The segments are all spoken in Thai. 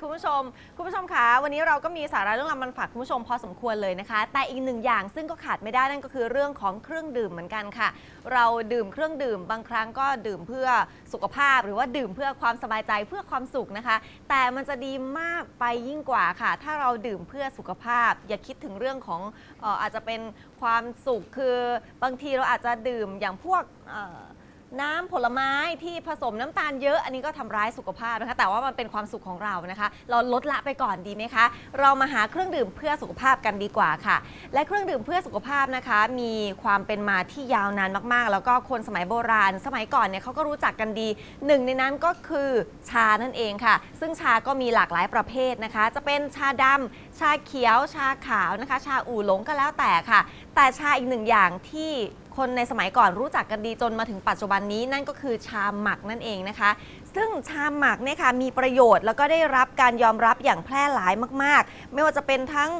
คุณผู้ชม คุณผู้ชมคะวันนี้เราก็มีสาระเรื่องราวมันฝากคุณผู้ชมพอสมควรเลยนะคะ แต่อีกหนึ่งอย่างซึ่งก็ขาดไม่ได้นั่นก็คือเรื่องของเครื่องดื่มเหมือนกันค่ะ เราดื่มเครื่องดื่มบางครั้งก็ดื่มเพื่อสุขภาพ หรือว่าดื่มเพื่อความสบายใจเพื่อความสุขนะคะ แต่มันจะดีมากไปยิ่งกว่าค่ะ ถ้าเราดื่มเพื่อสุขภาพ อย่าคิดถึงเรื่องของเอออาจจะเป็นความสุขคือบางทีเราอาจจะดื่มอย่างพวกเอ่อ น้ำผลไม้ที่ผสมน้ำตาลเยอะอันนี้ก็ทำร้ายสุขภาพนะคะ แต่ว่ามันเป็นความสุขของเรานะคะ เราลดละไปก่อนดีไหมคะ เรามาหาเครื่องดื่มเพื่อสุขภาพกันดีกว่าค่ะ และเครื่องดื่มเพื่อสุขภาพนะคะ มีความเป็นมาที่ยาวนานมากๆ แล้วก็คนสมัยโบราณ สมัยก่อนเนี่ยเขาก็รู้จักกันดีหนึ่งในนั้นก็คือชานั่นเองค่ะ ซึ่งชาก็มีหลากหลายประเภทนะคะ จะเป็นชาดำชาเขียว ชาขาวนะคะ ชาอู่หลงก็แล้วแต่ค่ะ แต่ชาอีกหนึ่งอย่างที่ คนในสมัยก่อนรู้จักกันดีจนมาถึงปัจจุบันนี้นั่นก็คือชาหมักนั่นเองนะคะ ซึ่งชาหมักเนี่ยค่ะมีประโยชน์แล้วก็ได้รับการยอมรับอย่างแพร่หลายมาก ๆ ไม่ว่าจะเป็นทั้ง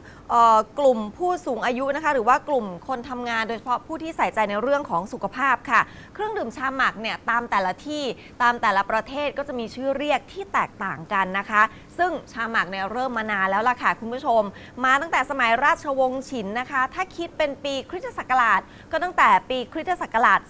กลุ่มผู้สูงอายุนะคะ หรือว่ากลุ่มคนทำงานโดยเฉพาะผู้ที่ใส่ใจในเรื่องของสุขภาพค่ะ เครื่องดื่มชาหมักเนี่ยตามแต่ละที่ตามแต่ละประเทศก็จะมีชื่อเรียกที่แตกต่างกันนะคะ ซึ่งชาหมักเนี่ยเริ่มมานานแล้วล่ะค่ะคุณผู้ชม มาตั้งแต่สมัยราชวงศ์ฉินนะคะ ถ้าคิดเป็นปีคริสตศักราช ก็ตั้งแต่ปีคริสตศักราช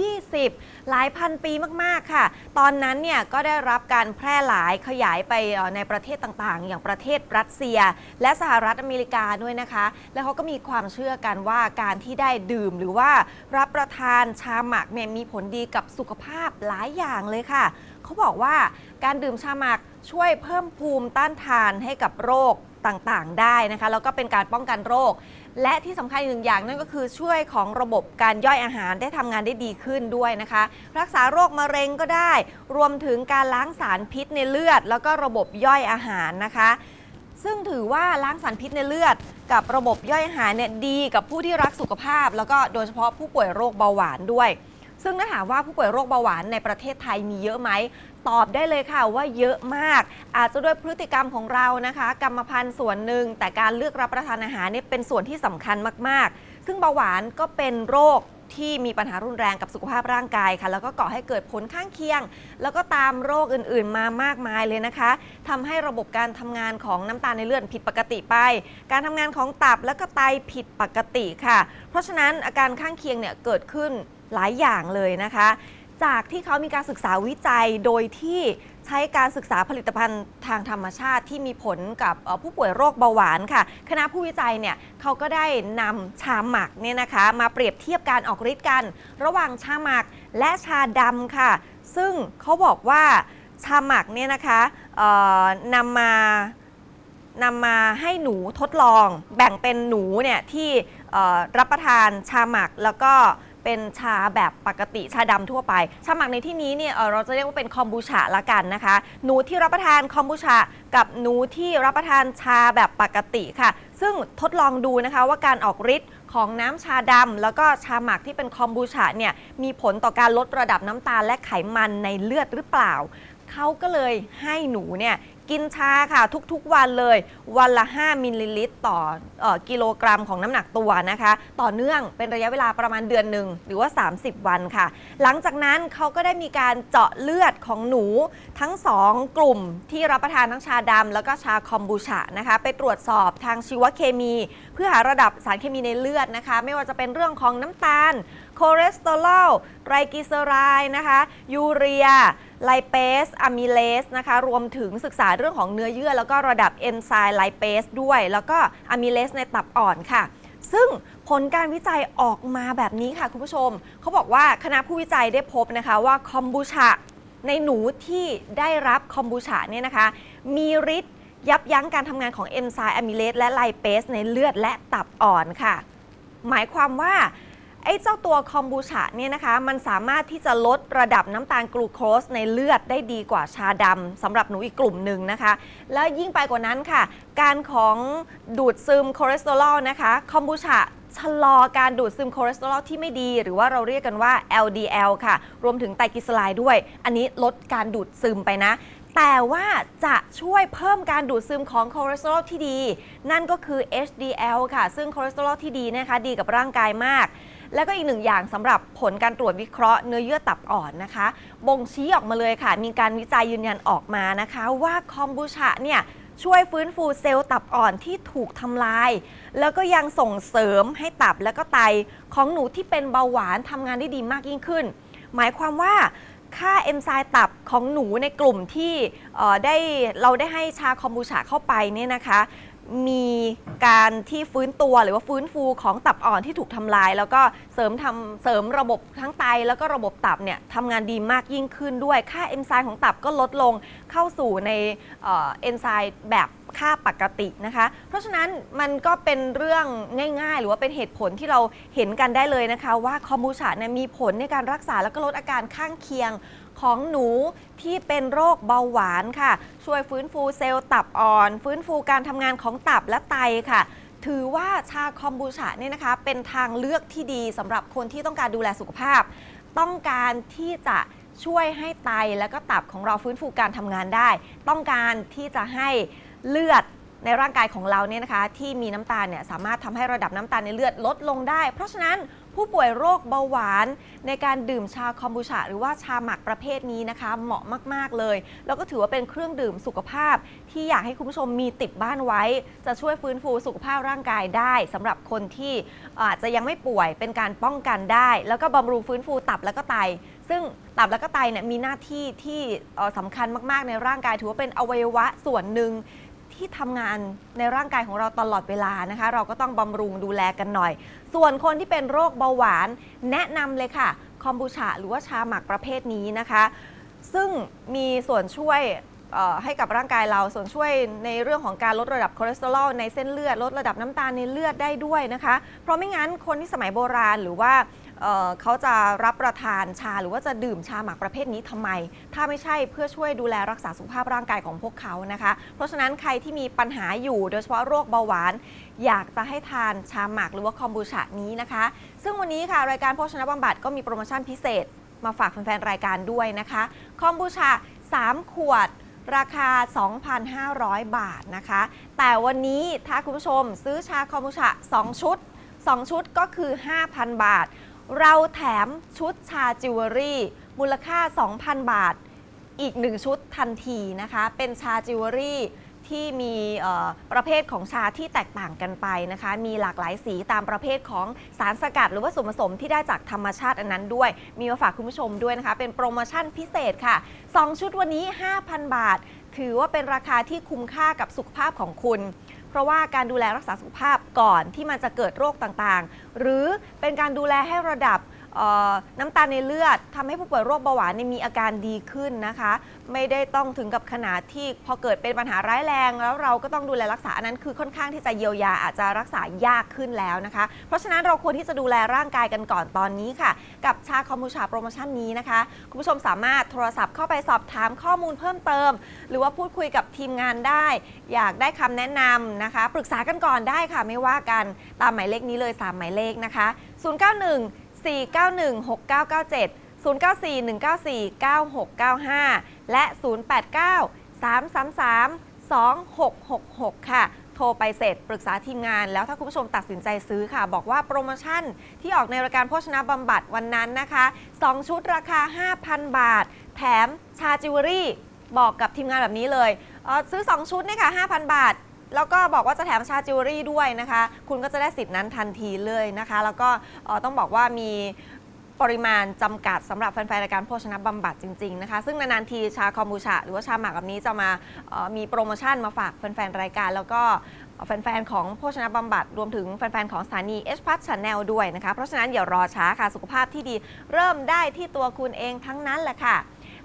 220 หลายพันปีมากๆค่ะ ตอนนั้นเนี่ยก็ได้รับการแพร่หลายขยายไปในประเทศต่างๆ อย่างประเทศรัสเซีย และสหรัฐอเมริกาด้วยนะคะ แล้วเขาก็มีความเชื่อกันว่าการที่ได้ดื่มหรือว่ารับประทานชาหมักเนี่ยมีผลดีกับสุขภาพหลายอย่างเลยค่ะ เขาบอกว่าการดื่มชาหมัก ช่วยเพิ่มภูมิต้านทานให้กับโรคต่างๆ ได้นะคะ แล้วก็เป็นการป้องกันโรค และที่สำคัญอีกหนึ่งอย่างนั่นก็คือช่วยของระบบการย่อยอาหารได้ทำงานได้ดีขึ้นด้วยนะคะ รักษาโรคมะเร็งก็ได้ รวมถึงการล้างสารพิษในเลือด แล้วก็ระบบย่อยอาหารนะคะ ซึ่งถือว่าล้างสารพิษในเลือด กับระบบย่อยอาหารเนี่ยดีกับผู้ที่รักสุขภาพ แล้วก็โดยเฉพาะผู้ป่วยโรคเบาหวานด้วย ซึ่งถ้าถามว่าผู้ป่วยโรคเบาหวานในประเทศไทยมีเยอะไหม ตอบได้เลยค่ะว่าเยอะมาก อาจจะด้วยพฤติกรรมของเรานะคะ กรรมพันธุ์ส่วนหนึ่ง แต่การเลือกรับประทานอาหารเนี่ยเป็นส่วนที่สำคัญมาก ๆ ซึ่งเบาหวานก็เป็นโรคที่มีปัญหารุนแรงกับสุขภาพร่างกายค่ะ แล้วก็ก่อให้เกิดผลข้างเคียง แล้วก็ตามโรคอื่นๆ มามากมายเลยนะคะทำให้ระบบการทำงานของน้ำตาลในเลือดผิดปกติไป การทำงานของตับและก็ไตผิดปกติค่ะ เพราะฉะนั้นอาการข้างเคียงเนี่ยเกิดขึ้น หลายอย่างเลยนะคะ จากที่เขามีการศึกษาวิจัยโดยที่ใช้การศึกษาผลิตภัณฑ์ทางธรรมชาติที่มีผลกับผู้ป่วยโรคเบาหวานค่ะ คณะผู้วิจัยเนี่ยเขาก็ได้นำชาหมักเนี่ยนะคะ มาเปรียบเทียบการออกฤทธิ์กัน ระหว่างชาหมักและชาดำค่ะ ซึ่งเขาบอกว่าชาหมักเนี่ยนะคะนำมานำมาให้หนูทดลอง แบ่งเป็นหนูเนี่ยที่รับประทานชาหมักแล้วก็ เป็นชาแบบปกติชาดำทั่วไป ชาหมักในที่นี้เนี่ยเอ่อเราจะเรียกว่าเป็นคอมบูชาละกันนะคะ หนูที่รับประทานคอมบูชากับหนูที่รับประทานชาแบบปกติค่ะ ซึ่งทดลองดูนะคะว่าการออกฤทธิ์ของน้ำชาดำแล้วก็ชาหมักที่เป็นคอมบูชาเนี่ยมีผลต่อการลดระดับน้ำตาลและไขมันในเลือดหรือเปล่า เขาก็เลยให้หนูเนี่ย กินชาค่ะทุกๆวันเลย วันละ 5 มิลลิลิตรต่อเออกิโลกรัมของน้ำหนักตัวนะคะ ต่อเนื่องเป็นระยะเวลาประมาณเดือนหนึ่งหรือว่า 30 วันค่ะ หลังจากนั้นเขาก็ได้มีการเจาะเลือดของหนูทั้ง 2 กลุ่มที่รับประทานทั้งชาดำแล้วก็ชาคอมบูชานะคะไปตรวจสอบทางชีวเคมี เพื่อหาระดับสารเคมีในเลือดนะคะ ไม่ว่าจะเป็นเรื่องของน้ำตาล คอเลสเตอรอลไตรกลีเซอไรด์นะคะ ยูเรีย ไลเปสอะมิเลสนะคะ รวมถึงศึกษาเรื่องของเนื้อเยื่อ แล้วก็ระดับเอนไซม์ไลเปสด้วย แล้วก็อะมิเลสในตับอ่อนค่ะ ซึ่งผลการวิจัยออกมาแบบนี้ค่ะคุณผู้ชม เขาบอกว่าคณะผู้วิจัยได้พบนะคะว่าคอมบูชาในหนูที่ได้รับคอมบูชาเนี่ยนะคะ มีฤทธิ์ยับยั้งการทำงานของเอนไซม์อะมิเลสและไลเปสในเลือดและตับอ่อนค่ะ หมายความว่า ไอ้เจ้าตัวคอมบูชาเนี่ยนะคะ มันสามารถที่จะลดระดับน้ำตาลกลูโคสในเลือดได้ดีกว่าชาดำสำหรับหนูอีกกลุ่มหนึ่งนะคะ แล้วยิ่งไปกว่านั้นค่ะ การของดูดซึมคอเลสเตอรอลนะคะคอมบูชาชะลอการดูดซึมคอเลสเตอรอลที่ไม่ดี หรือว่าเราเรียกกันว่า LDL ค่ะ รวมถึงไตรกลีเซอไรด์ด้วย อันนี้ลดการดูดซึมไปนะ แต่ว่าจะช่วยเพิ่มการดูดซึมของคอเลสเตอรอลที่ดี นั่นก็คือ HDL ค่ะ ซึ่งคอเลสเตอรอลที่ดีนะคะ ดีกับร่างกายมาก แล้วก็อีกหนึ่งอย่างสำหรับผลการตรวจวิเคราะห์เนื้อเยื่อตับอ่อนนะคะ บ่งชี้ออกมาเลยค่ะ มีการวิจัยยืนยันออกมานะคะ ว่าคอมบูชาเนี่ยช่วยฟื้นฟูเซลล์ตับอ่อนที่ถูกทำลาย แล้วก็ยังส่งเสริมให้ตับและก็ไตของหนูที่เป็นเบาหวานทำงานได้ดีมากยิ่งขึ้น หมายความว่าค่าเอนไซม์ตับของหนูในกลุ่มที่ได้เราได้ให้ชาคอมบูชาเข้าไปเนี่ยนะคะ มีการที่ฟื้นตัวหรือว่าฟื้นฟูของตับอ่อนที่ถูกทำลาย แล้วก็เสริมทำเสริมระบบทั้งไต แล้วก็ระบบตับเนี่ยทำงานดีมากยิ่งขึ้นด้วย ค่าเอนไซม์ของตับก็ลดลงเข้าสู่ในเอ่อเอนไซม์แบบค่าปกตินะคะ เพราะฉะนั้นมันก็เป็นเรื่องง่าย ๆ หรือว่าเป็นเหตุผลที่เราเห็นกันได้เลยนะคะ ว่าคอมบูชาเนี่ยมีผลในการรักษาแล้วก็ลดอาการข้างเคียง ของหนูที่เป็นโรคเบาหวานค่ะ ช่วยฟื้นฟูเซลล์ตับอ่อน ฟื้นฟูการทำงานของตับและไตค่ะ ถือว่าชาคอมบูชาเนี่ยนะคะ เป็นทางเลือกที่ดีสำหรับคนที่ต้องการดูแลสุขภาพ ต้องการที่จะช่วยให้ไตและก็ตับของเราฟื้นฟูการทำงานได้ ต้องการที่จะให้เลือดในร่างกายของเราเนี่ยนะคะ ที่มีน้ำตาลเนี่ยสามารถทำให้ระดับน้ำตาลในเลือดลดลงได้ เพราะฉะนั้น ผู้ป่วยโรคเบาหวาน ในการดื่มชาคอมบูชาหรือว่าชาหมักประเภทนี้นะคะ เหมาะมาก ๆ เลย แล้วก็ถือว่าเป็นเครื่องดื่มสุขภาพ ที่อยากให้คุณผู้ชมมีติดบ้านไว้ จะช่วยฟื้นฟูสุขภาพร่างกายได้สำหรับคนที่อาจจะยังไม่ป่วยเป็นการป้องกันได้ แล้วก็บำรุงฟื้นฟูตับและก็ไตซึ่งตับและก็ไตเนี่ยมีหน้าที่ที่สำคัญมาก ๆ ในร่างกาย ถือว่าเป็นอวัยวะส่วนหนึ่ง ที่ทำงานในร่างกายของเราตลอดเวลานะคะ เราก็ต้องบำรุงดูแลกันหน่อย ส่วนคนที่เป็นโรคเบาหวาน แนะนำเลยค่ะ คอมบูชาหรือว่าชาหมักประเภทนี้นะคะ ซึ่งมีส่วนช่วยเอ่อให้กับร่างกายเราส่วนช่วยในเรื่องของการลดระดับคอเลสเตอรอลในเส้นเลือด ลดระดับน้ำตาลในเลือดได้ด้วยนะคะ เพราะไม่งั้นคนที่สมัยโบราณหรือว่า เอ่อเขาจะรับประทานชาหรือว่าจะดื่มชาหมักประเภทนี้ทำไม ถ้าไม่ใช่เพื่อช่วยดูแลรักษาสุขภาพร่างกายของพวกเขานะคะ เพราะฉะนั้นใครที่มีปัญหาอยู่โดยเฉพาะโรคเบาหวาน อยากจะให้ทานชาหมักหรือว่าคอมบูชานี้นะคะ ซึ่งวันนี้ค่ะรายการโภชนะบำบัดก็มีโปรโมชั่นพิเศษ มาฝากแฟนๆรายการด้วยนะคะ คอมบูชา 3 ขวด ราคา 2,500 บาทนะคะ แต่วันนี้ถ้าคุณผู้ชมซื้อชาคอมบูชา 2 ชุด 2 ชุดก็คือ 5,000 บาท เราแถมชุดชาจิวเวลรี่ มูลค่า 2,000 บาท อีก 1 ชุดทันทีนะคะ เป็นชาจิวเวลรี่ที่มีประเภทของชาที่แตกต่างกันไปนะคะ มีหลากหลายสีตามประเภทของสารสกัด หรือว่าส่วนผสมที่ได้จากธรรมชาติอันนั้นด้วย มีมาฝากคุณผู้ชมด้วยนะคะ เป็นโปรโมชั่นพิเศษค่ะ 2 ชุดวันนี้ 5,000 บาท ถือว่าเป็นราคาที่คุ้มค่ากับสุขภาพของคุณ เพราะว่าการดูแลรักษาสุขภาพก่อนที่มันจะเกิดโรคต่างๆ หรือเป็นการดูแลให้ระดับ น้ำตาลในเลือดทำให้ผู้ป่วยโรคเบาหวานมีอาการดีขึ้นนะคะ ไม่ได้ต้องถึงกับขนาดที่พอเกิดเป็นปัญหาร้ายแรง แล้วเราก็ต้องดูแลรักษาอันนั้นคือค่อนข้างที่จะเยียวยาอาจจะรักษายากขึ้นแล้วนะคะ เพราะฉะนั้นเราควรที่จะดูแลร่างกายกันก่อนตอนนี้ค่ะ กับชาคอมบูชาโปรโมชั่นนี้นะคะ คุณผู้ชมสามารถโทรศัพท์เข้าไปสอบถามข้อมูลเพิ่มเติม หรือว่าพูดคุยกับทีมงานได้ อยากได้คำแนะนำนะคะ ปรึกษากันก่อนได้ค่ะไม่ว่ากันตามหมายเลขนี้เลย3หมายเลขนะคะ091 491 6997 094 194 9695 และ 089 333 2666 ค่ะ โทรไปเสร็จปรึกษาทีมงาน แล้วถ้าคุณผู้ชมตัดสินใจซื้อค่ะ บอกว่าโปรโมชั่นที่ออกในรายการโภชนะบำบัดวันนั้นนะคะ 2 ชุดราคา 5,000 บาท แถมชาจิวเวลรี่ บอกกับทีมงานแบบนี้เลยเออซื้อ 2 ชุดเนี่ยค่ะ 5,000 บาท แล้วก็บอกว่าจะแถมชาจิวเวลรี่ด้วยนะคะ คุณก็จะได้สิทธิ์นั้นทันทีเลยนะคะ แล้วก็เอ่อต้องบอกว่ามีปริมาณจำกัดสำหรับแฟนๆรายการโภชนะบำบัดจริง ๆ นะคะ ซึ่งนานๆทีชาคอมบูชา หรือว่าชาหมักแบบนี้จะมาเอ่อมีโปรโมชั่นมาฝากแฟนๆรายการ แล้วก็แฟนๆของโภชนะบำบัดรวมถึงแฟนๆของสถานี H p l u s Channel ด้วยนะคะ เพราะฉะนั้นอย่ารอช้าค่ะสุขภาพที่ดีเริ่มได้ที่ตัวคุณเองทั้งนั้นแหละค่ะ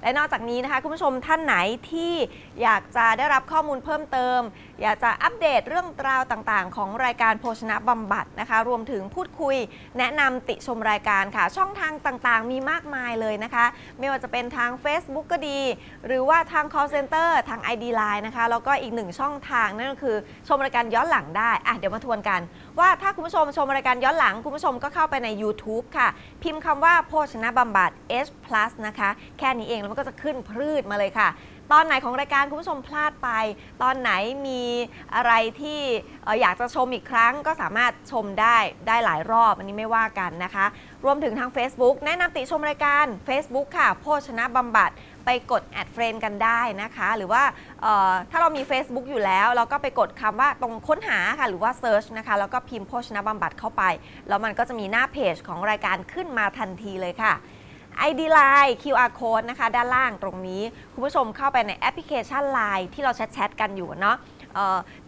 และนอกจากนี้นะคะคุณผู้ชมท่านไหนที่อยากจะได้รับข้อมูลเพิ่มเติม อยากจะอัปเดตเรื่องราวต่างๆ ของรายการโภชนะบำบัดนะคะ รวมถึงพูดคุย แนะนำติชมรายการค่ะ ช่องทางต่างๆ มีมากมายเลยนะคะ ไม่ว่าจะเป็นทาง Facebook ก็ดี หรือว่าทาง call center ทาง ID Line นะคะ แล้วก็อีกหนึ่งช่องทางนั่นก็คือชมรายการย้อนหลังได้อะเดี๋ยวมาทวนกัน ว่าถ้าคุณผู้ชมชมรายการย้อนหลัง คุณผู้ชมก็เข้าไปใน YouTube ค่ะ พิมพ์คำว่าโภชนะบำบัด H+ นะคะ แค่นี้เองแล้วมันก็จะขึ้นพรืดมาเลยค่ะ ตอนไหนของรายการคุณผู้ชมพลาดไป ตอนไหนมีอะไรที่เอ่ออยากจะชมอีกครั้งก็สามารถชมได้ได้หลายรอบ อันนี้ไม่ว่ากันนะคะ รวมถึงทาง Facebook แนะนำติชมรายการ Facebook ค่ะ โภชนะบำบัด ไปกดแอดเฟรนกันได้นะคะ หรือว่าถ้าเรามี Facebook อยู่แล้ว เราก็ไปกดคำว่าตรงค้นหาค่ะ หรือว่า Search นะคะ แล้วก็พิมพ์โภชนะบำบัดเข้าไป แล้วมันก็จะมีหน้าเพจของรายการขึ้นมาทันทีเลยค่ะ ID Line QR Code นะคะ ด้านล่างตรงนี้ คุณผู้ชมเข้าไปในแอปพลิเคชัน Line ที่เราแชทๆกันอยู่เนาะ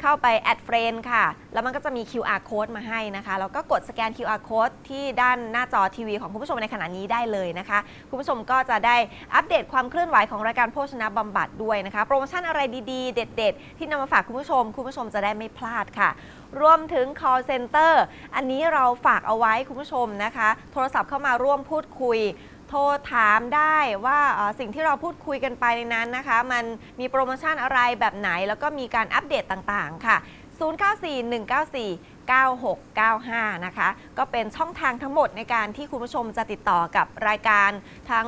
เข้าไปแอดเฟรนค่ะ แล้วมันก็จะมี QR code มาให้นะคะ แล้วก็กดสแกน QR code ที่ด้านหน้าจอทีวีของคุณผู้ชมในขณะนี้ได้เลยนะคะ คุณผู้ชมก็จะได้อัปเดตความเคลื่อนไหวของรายการโภชนะบำบัดด้วยนะคะ โปรโมชั่นอะไรดีๆ เด็ด ๆ ที่นำมาฝากคุณผู้ชม คุณผู้ชมจะได้ไม่พลาดค่ะรวมถึง call center อันนี้เราฝากเอาไว้คุณผู้ชมนะคะ โทรศัพท์เข้ามาร่วมพูดคุย โทรถามได้ว่าสิ่งที่เราพูดคุยกันไปในนั้นนะคะ มันมีโปรโมชั่นอะไรแบบไหน แล้วก็มีการอัปเดตต่างๆ ค่ะ 0941949695 นะคะ ก็เป็นช่องทางทั้งหมดในการที่คุณผู้ชมจะติดต่อกับรายการทั้ง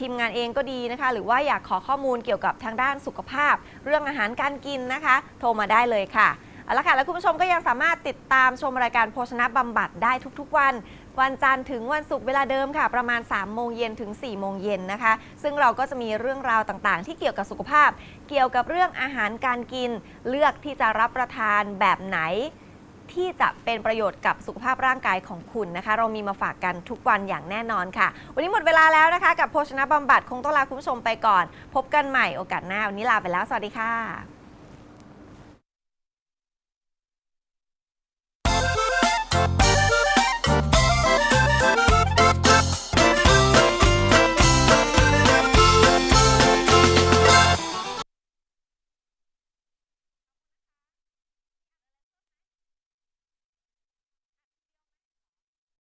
ทีมงานเองก็ดีนะคะ หรือว่าอยากขอข้อมูลเกี่ยวกับทางด้านสุขภาพ เรื่องอาหารการกินนะคะ โทรมาได้เลยค่ะ เอาละค่ะ แล้วคุณผู้ชมก็ยังสามารถติดตามชมรายการโภชนะบำบัดได้ทุกๆวัน วันจันทร์ถึงวันศุกร์เวลาเดิมค่ะ ประมาณ 3 โมงเย็นถึง 4 โมงเย็นนะคะ ซึ่งเราก็จะมีเรื่องราวต่างๆ ที่เกี่ยวกับสุขภาพ เกี่ยวกับเรื่องอาหารการกิน เลือกที่จะรับประทานแบบไหนที่จะเป็นประโยชน์กับสุขภาพร่างกายของคุณนะคะ เรามีมาฝากกันทุกวันอย่างแน่นอนค่ะ วันนี้หมดเวลาแล้วนะคะ กับโภชนะบำบัดคงต้องลาคุณผู้ชมไปก่อน พบกันใหม่โอกาสหน้าวันนี้ลาไปแล้ว สวัสดีค่ะ